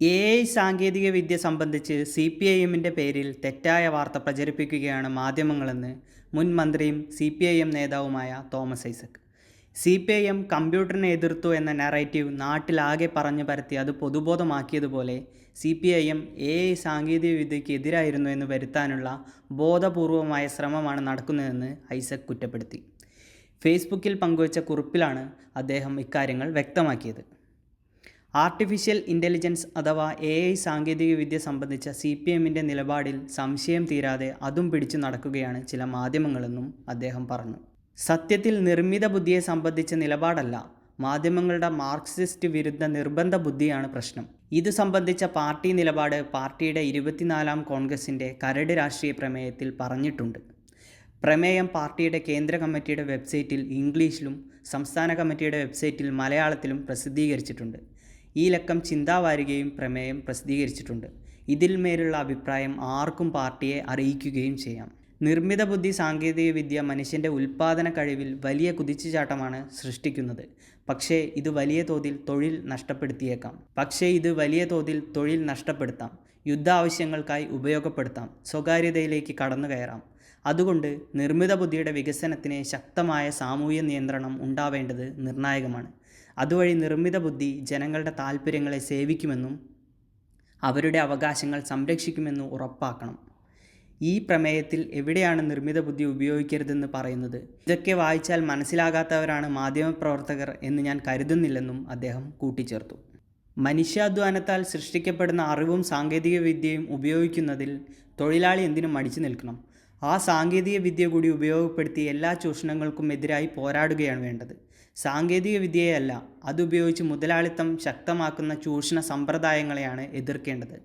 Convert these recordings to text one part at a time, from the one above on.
A I സാങ്കേതിക വിദ്യ സംബന്ധിച്ച് C P I എമ്മിന്റെ പേരിൽ തെറ്റായ വാർത്ത പ്രചരിപ്പിക്കുകയാണ് മാധ്യമങ്ങളെന്ന് മുൻ മന്ത്രിയും സി പി ഐ എം നേതാവുമായ Thomas Isaac. C P I M കമ്പ്യൂട്ടറിനെ എതിർത്തു എന്ന നറേറ്റീവ് നാട്ടിലാകെ പറഞ്ഞു പരത്തി അത് പൊതുബോധമാക്കിയതുപോലെ C P I M A I സാങ്കേതിക വിദ്യയ്ക്ക് എതിരായിരുന്നു എന്ന് വരുത്താനുള്ള ബോധപൂർവമായ ശ്രമമാണ് നടക്കുന്നതെന്ന് ഐസക് കുറ്റപ്പെടുത്തി. ഫേസ്ബുക്കിൽ പങ്കുവച്ച കുറിപ്പിലാണ് അദ്ദേഹം ഇക്കാര്യങ്ങൾ വ്യക്തമാക്കിയത്. ആർട്ടിഫിഷ്യൽ ഇന്റലിജൻസ് അഥവാ എ ഐ സാങ്കേതികവിദ്യ സംബന്ധിച്ച സി പി എമ്മിന്റെ നിലപാടിൽ സംശയം തീരാതെ അതും പിടിച്ചു നടക്കുകയാണ് ചില മാധ്യമങ്ങളെന്നും അദ്ദേഹം പറഞ്ഞു. സത്യത്തിൽ നിർമ്മിത ബുദ്ധിയെ സംബന്ധിച്ച നിലപാടല്ല മാധ്യമങ്ങളുടെ മാർക്സിസ്റ്റ് വിരുദ്ധ നിർബന്ധ ബുദ്ധിയാണ് പ്രശ്നം. ഇത് സംബന്ധിച്ച പാർട്ടി നിലപാട് പാർട്ടിയുടെ ഇരുപത്തിനാലാം കോൺഗ്രസിന്റെ കരട് രാഷ്ട്രീയ പ്രമേയത്തിൽ പറഞ്ഞിട്ടുണ്ട്. പ്രമേയം പാർട്ടിയുടെ കേന്ദ്ര കമ്മിറ്റിയുടെ വെബ്സൈറ്റിൽ ഇംഗ്ലീഷിലും സംസ്ഥാന കമ്മിറ്റിയുടെ വെബ്സൈറ്റിൽ മലയാളത്തിലും പ്രസിദ്ധീകരിച്ചിട്ടുണ്ട്. ഈ ലക്കം ചിന്താവാരികയും പ്രമേയം പ്രസിദ്ധീകരിച്ചിട്ടുണ്ട്. ഇതിൽ മേലുള്ള അഭിപ്രായം ആർക്കും പാർട്ടിയെ അറിയിക്കുകയും ചെയ്യാം. നിർമ്മിത ബുദ്ധി സാങ്കേതികവിദ്യ മനുഷ്യന്റെ ഉൽപ്പാദന കഴിവിൽ വലിയ കുതിച്ചുചാട്ടമാണ് സൃഷ്ടിക്കുന്നത്. പക്ഷേ ഇത് വലിയ തോതിൽ തൊഴിൽ നഷ്ടപ്പെടുത്തിയേക്കാം. പക്ഷേ ഇത് വലിയ തോതിൽ തൊഴിൽ നഷ്ടപ്പെടുത്താം. യുദ്ധ ആവശ്യങ്ങൾക്കായി ഉപയോഗപ്പെടുത്താം. സ്വകാര്യതയിലേക്ക് കടന്നു കയറാം. അതുകൊണ്ട് നിർമ്മിത ബുദ്ധിയുടെ വികസനത്തിന് ശക്തമായ സാമൂഹ്യ നിയന്ത്രണം ഉണ്ടാവേണ്ടത് നിർണായകമാണ്. അതുവഴി നിർമ്മിത ബുദ്ധി ജനങ്ങളുടെ താല്പര്യങ്ങളെ സേവിക്കുമെന്നും അവരുടെ അവകാശങ്ങൾ സംരക്ഷിക്കുമെന്നും ഉറപ്പാക്കണം. ഈ പ്രമേയത്തിൽ എവിടെയാണ് നിർമ്മിത ബുദ്ധി ഉപയോഗിക്കരുതെന്ന് പറയുന്നത്? ഇതൊക്കെ വായിച്ചാൽ മനസ്സിലാകാത്തവരാണ് മാധ്യമപ്രവർത്തകർ എന്ന് ഞാൻ കരുതുന്നില്ലെന്നും അദ്ദേഹം കൂട്ടിച്ചേർത്തു. മനുഷ്യാധ്വാനത്താൽ സൃഷ്ടിക്കപ്പെടുന്ന അറിവും സാങ്കേതികവിദ്യയും ഉപയോഗിക്കുന്നതിൽ തൊഴിലാളി എന്തിനും മടിച്ചു നിൽക്കണം. ആ സാങ്കേതിക വിദ്യ കൂടി ഉപയോഗപ്പെടുത്തി എല്ലാ ചൂഷണങ്ങൾക്കും എതിരായി പോരാടുകയാണ് വേണ്ടത്. സാങ്കേതിക വിദ്യയല്ല അതുപയോഗിച്ച് മുതലാളിത്തം ശക്തമാക്കുന്ന ചൂഷണ സമ്പ്രദായങ്ങളെയാണ് എതിർക്കേണ്ടത്.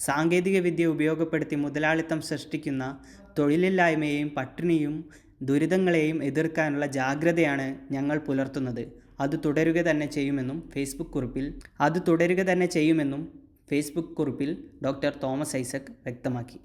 സാങ്കേതിക വിദ്യ ഉപയോഗപ്പെടുത്തി മുതലാളിത്തം സൃഷ്ടിക്കുന്ന തൊഴിലില്ലായ്മയെയും പട്ടിണിയും ദുരിതങ്ങളെയും എതിർക്കാനുള്ള ജാഗ്രതയാണ് ഞങ്ങൾ പുലർത്തുന്നത്. അത് തുടരുക തന്നെ ചെയ്യുമെന്നും ഫേസ്ബുക്ക് കുറിപ്പിൽ അത് തുടരുക തന്നെ ചെയ്യുമെന്നും ഫേസ്ബുക്ക് കുറിപ്പിൽ ഡോക്ടർ തോമസ് ഐസക് വ്യക്തമാക്കി.